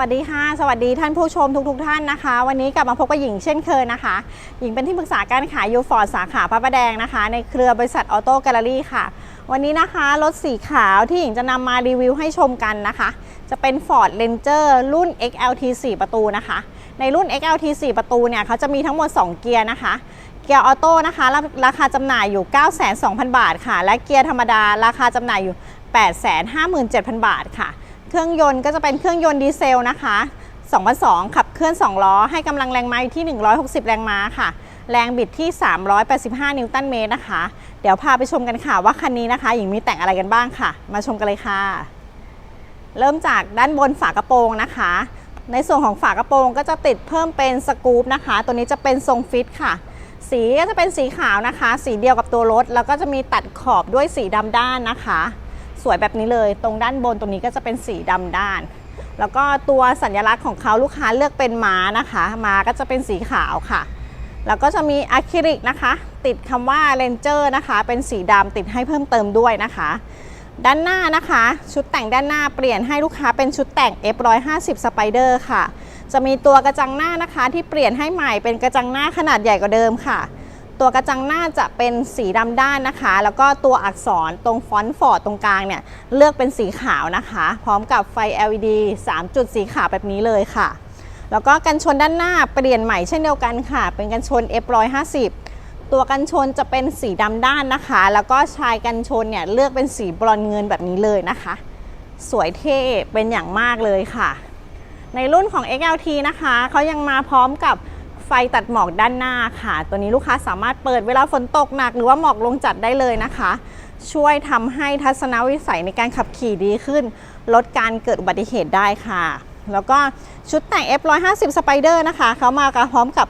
วัสดีค่ะ สวัสดีท่านผู้ชมทุกๆทท่านนะคะ วันนี้กลับมาพบกับหญิงเช่นเคยนะคะ หญิงเป็นที่ปรึกษาการขายยูฟอร์ดสาขาพระประแดงนะคะ ในเครือบริษัทออโต้แกลเลอรี่ค่ะ วันนี้นะคะรถสีขาวที่หญิงจะนำมารีวิวให้ชมกันนะคะ จะเป็น Ford Ranger รุ่น XLT 4 ประตูนะคะ ในรุ่น XLT 4 ประตูเนี่ยเขาจะมีทั้งหมด 2 เกียร์นะคะเกียร์ออโต้นะคะ ราราคาจำหน่ายอยู่ 9,200,000 บาทค่ะ และเกียร์ธรรมดาราคาจำหน่ายอยู่ 857,000 บาทค่ะ เครื่องยนต์ก็จะเป็นเครื่องยนต์ดีเซลนะคะ2002ขับเคลื่อน 2 ล้อ ให้กำลังแรงม้าอยู่ที่ 160 แรงม้าค่ะ แรงบิดที่ 385 นิวตันเมตรนะคะ เดี๋ยวพาไปชมกันค่ะว่าคันนี้นะคะหญิงมีแต่งอะไรกันบ้างค่ะ มาชมกันเลยค่ะ เริ่มจากด้านบนฝากระโปรงนะคะ ในส่วนของฝากระโปรงก็จะติดเพิ่มเป็นสกู๊ปนะคะ ตัวนี้จะเป็นทรงฟิตค่ะ สีก็จะเป็นสีขาวนะคะ สีเดียวกับตัวรถ แล้วก็จะมีตัดขอบด้วยสีดำด้านนะคะ สวยแบบนี้เลย ตรงด้านบนตรงนี้ก็จะเป็นสีดำด้าน แล้วก็ตัวสัญลักษณ์ของเขาลูกค้าเลือกเป็นม้านะคะม้าก็จะเป็นสีขาวค่ะ แล้วก็จะมีอะคริลิกนะคะ ติดคำว่า Ranger นะคะ เป็นสีดำติดให้เพิ่มเติมด้วยนะคะ ด้านหน้านะคะ ชุดแต่งด้านหน้าเปลี่ยนให้ลูกค้าเป็นชุดแต่ง F150 Spider ค่ะ จะมีตัวกระจังหน้านะคะ ที่เปลี่ยนให้ใหม่เป็นกระจังหน้าขนาดใหญ่กว่าเดิมค่ะ ตัวกระจังหน้าจะเป็นสีดำด้านนะคะ แล้วก็ตัวอักษรตรงฟอนต์ฟอร์ดตรงกลางเนี่ย เลือกเป็นสีขาวนะคะ พร้อมกับไฟ LED 3 จุดสีขาวแบบนี้เลยค่ะ แล้วก็กันชนด้านหน้าเปลี่ยนใหม่เช่นเดียวกันค่ะ เป็นกันชน F150 ตัวกันชนจะเป็นสีดำด้านนะคะ แล้วก็ชายกันชนเนี่ยเลือกเป็นสีบรอนเงินแบบนี้เลยนะคะ สวยเท่เป็นอย่างมากเลยค่ะ ในรุ่นของ XLT นะคะเขายังมาพร้อมกับ ไฟตัดหมอกด้านหน้าค่ะ ตัวนี้ลูกค้าสามารถเปิดเวลาฝนตกหนัก หรือว่าหมอกลงจัดได้เลยนะคะ ช่วยทำให้ทัศนวิสัยในการขับขี่ดีขึ้น ลดการเกิดอุบัติเหตุได้ค่ะ แล้วก็ชุดแต่ง F150 Spider นะคะเขามาพร้อมกับ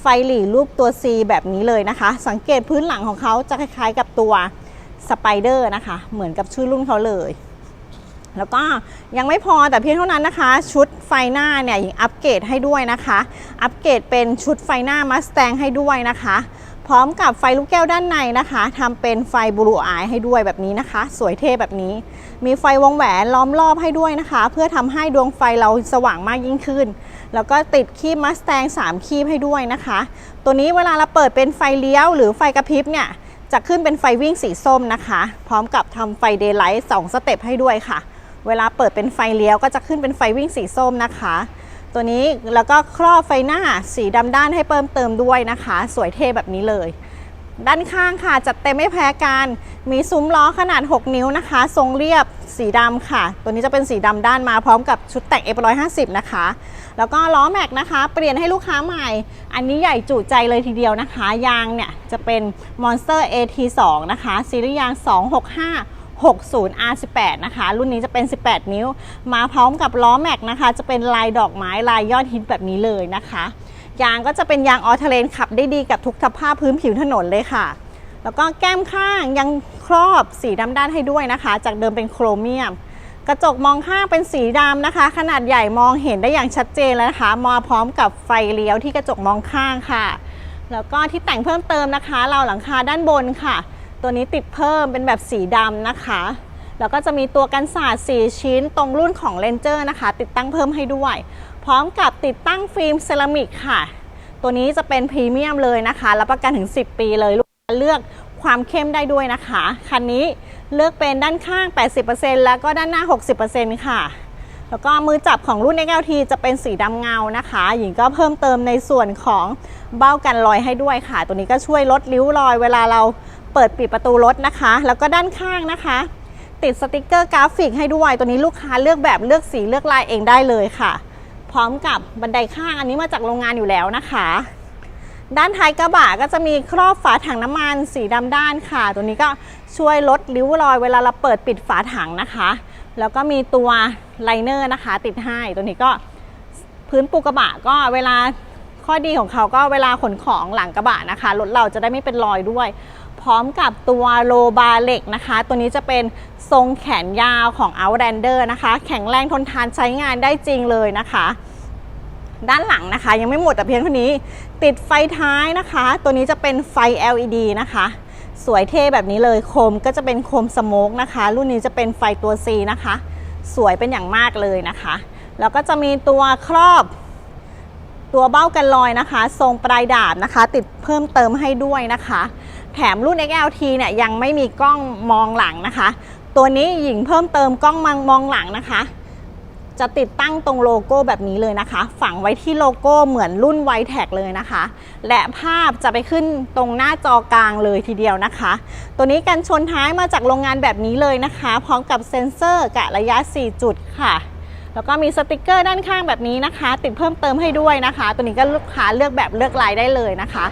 ไฟหลีรูปตัว C แบบนี้เลยนะคะ สังเกตพื้นหลังของเขาจะคล้ายๆกับตัว Spider นะคะ เหมือนกับชื่อรุ่นเขาเลย แล้วก็ยังไม่พอแต่เพียงเท่านั้นนะคะ ชุดไฟหน้าเนี่ยยังอัปเกรดให้ด้วยนะคะ อัปเกรดเป็นชุดไฟหน้ามัสแตงให้ด้วยนะคะ พร้อมกับไฟลูกแก้วด้านในนะคะทำเป็นไฟบลูอายให้ด้วยแบบนี้นะคะ สวยเท่แบบนี้ มีไฟวงแหวนล้อมรอบให้ด้วยนะคะ เพื่อทำให้ดวงไฟเราสว่างมากยิ่งขึ้น แล้วก็ติดคีบมัสแตง3คีบให้ด้วยนะคะ ตัวนี้เวลาเราเปิดเป็นไฟเลี้ยว หรือไฟกระพริบเนี่ยจะขึ้นเป็นไฟวิ่งสีส้มนะคะ พร้อมกับทำไฟเดย์ไลท์2สเต็ปให้ด้วยค่ะ เวลาเปิดเป็นไฟเลี้ยวก็จะขึ้นเป็นไฟวิ่งสีส้มนะคะ ตัวนี้แล้วก็ครอบไฟหน้าสีดำด้านให้เพิ่มเติมด้วยนะคะ สวยเท่แบบนี้เลย ด้านข้างค่ะจัดเต็มไม่แพ้กันมีซุ้มล้อขนาด 6 นิ้วนะคะ ทรงเรียบสีดำค่ะ ตัวนี้จะเป็นสีดำด้านมาพร้อมกับชุดแต่ง F150 นะคะ แล้วก็ล้อแม็กนะคะ เปลี่ยนให้ลูกค้าใหม่ อันนี้ใหญ่จุใจเลยทีเดียวนะคะ ยางเนี่ยจะเป็น Monster AT2 นะคะซีรีส์ยาง 265 60 R18 นะคะ รุ่นนี้จะเป็น 18 นิ้ว มาพร้อมกับล้อแม็กนะคะ จะเป็นลายดอกไม้ลายยอดฮิตแบบนี้เลยนะคะ ยางก็จะเป็นยางออเทเลนขับได้ดีกับทุกสภาพพื้นผิวถนนเลยค่ะ แล้วก็แก้มข้างยังครอบสีดำด้านให้ด้วยนะคะ จากเดิมเป็นโครเมียม กระจกมองข้างเป็นสีดำนะคะ ขนาดใหญ่มองเห็นได้อย่างชัดเจนแล้วนะคะ มาพร้อมกับไฟเลี้ยวที่กระจกมองข้างค่ะ แล้วก็ที่แต่งเพิ่มเติมนะคะ เราวหลังคาด้านบนค่ะ ตัวนี้ติดเพิ่มเป็นแบบสีดำนะคะ แล้วก็จะมีตัวกันศาสตร์4ชิ้นตรงรุ่นของ Ranger นะคะ ติดตั้งเพิ่มให้ด้วย พร้อมกับติดตั้งฟิล์มเซรามิกค่ะ ตัวนี้จะเป็นพรีเมียมเลยนะคะรับประกันถึง 10 ปีเลยลูกค้าเลือกความเข้มได้ด้วยนะคะ คันนี้เลือกเป็นด้านข้าง 80%แล้วก็ด้านหน้า 60%ค่ะ แล้วก็มือจับของรุ่น XLT จะเป็นสีดำเงานะคะ หญิงก็เพิ่มเติมในส่วนของเบ้ากันรอยให้ด้วยค่ะ ตัวนี้ก็ช่วยลดริ้วรอยเวลาเรา เปิดปิดประตูรถนะคะ แล้วก็ด้านข้างนะคะ ติดสติกเกอร์กราฟิกให้ด้วยตัวนี้ลูกค้าเลือกแบบเลือกสีเลือกลายเองได้เลยค่ะ พร้อมกับบันไดข้างอันนี้มาจากโรงงานอยู่แล้วนะคะ ด้านท้ายกระบะก็จะมีครอบฝาถังน้ำมันสีดำด้านค่ะ ตัวนี้ก็ช่วยลดริ้วรอยเวลาเราเปิดปิดฝาถังนะคะ แล้วก็มีตัวไลเนอร์นะคะ ติดให้ตัวนี้ก็พื้นปูกระบะก็เวลาข้อดีของเขาก็เวลาขนของหลังกระบะนะคะรถเราจะได้ไม่เป็นรอยด้วย พร้อมกับตัวโลบาเหล็กนะคะ ตัวนี้จะเป็นทรงแขนยาวของ Outlander นะคะ แข็งแรงทนทานใช้งานได้จริงเลยนะคะ ด้านหลังนะคะ ยังไม่หมดแต่เพียงเท่านี้ ติดไฟท้ายนะคะ ตัวนี้จะเป็นไฟ LED นะคะ สวยเท่แบบนี้เลยโคมก็จะเป็นโคมสโมกนะคะ รุ่นนี้จะเป็นไฟตัว C นะคะ สวยเป็นอย่างมากเลยนะคะ แล้วก็จะมีตัวครอบตัวเบ้ากันลอยนะคะ ทรงปลายดาบนะคะ ติดเพิ่มเติมให้ด้วยนะคะ แถมรุ่น XLT เนี่ยยังไม่มีกล้องมองหลังนะคะ ตัวนี้หญิงเพิ่มเติมกล้องมองมองหลังนะคะ จะติดตั้งตรงโลโก้แบบนี้เลยนะคะ ฝังไว้ที่โลโก้เหมือนรุ่นไวแท็กเลยนะคะ และภาพจะไปขึ้นตรงหน้าจอกลางเลยทีเดียวนะคะ ตัวนี้กันชนท้ายมาจากโรงงานแบบนี้เลยนะคะ พร้อมกับเซ็นเซอร์กะระยะ 4 จุดค่ะแล้วก็มีสติกเกอร์ด้านข้างแบบนี้นะคะ ติดเพิ่มเติมให้ด้วยนะคะ ตัวนี้ก็ลูกค้าเลือกแบบเลือกลายได้เลยนะคะ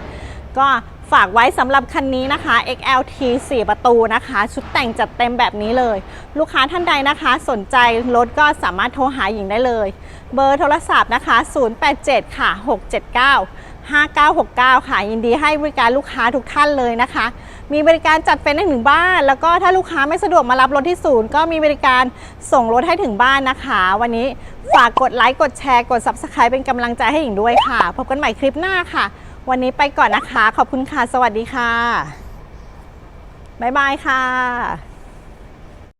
ก็ ฝากไว้สำหรับคันนี้นะคะ XLT 4 ประตูนะคะ ชุดแต่งจัดเต็มแบบนี้เลย ลูกค้าท่านใดนะคะ สนใจรถก็สามารถโทรหาหญิงได้เลย เบอร์โทรศัพท์นะคะ 087 ค่ะ 679 5969 ค่ะ ยินดีให้บริการลูกค้าทุกท่านเลยนะคะ มีบริการจัดเฟ้นให้ถึงบ้าน แล้วก็ถ้าลูกค้าไม่สะดวกมารับรถที่ศูนย์ก็มีบริการส่งรถให้ถึงบ้านนะคะ วันนี้ฝากกดไลค์กดแชร์กด Subscribe เป็นกำลังใจให้หญิงด้วยค่ะ พบกันใหม่คลิปหน้าค่ะ วันนี้ไปก่อนนะคะ ขอบคุณค่ะ สวัสดีค่ะ บ๊ายบายค่ะ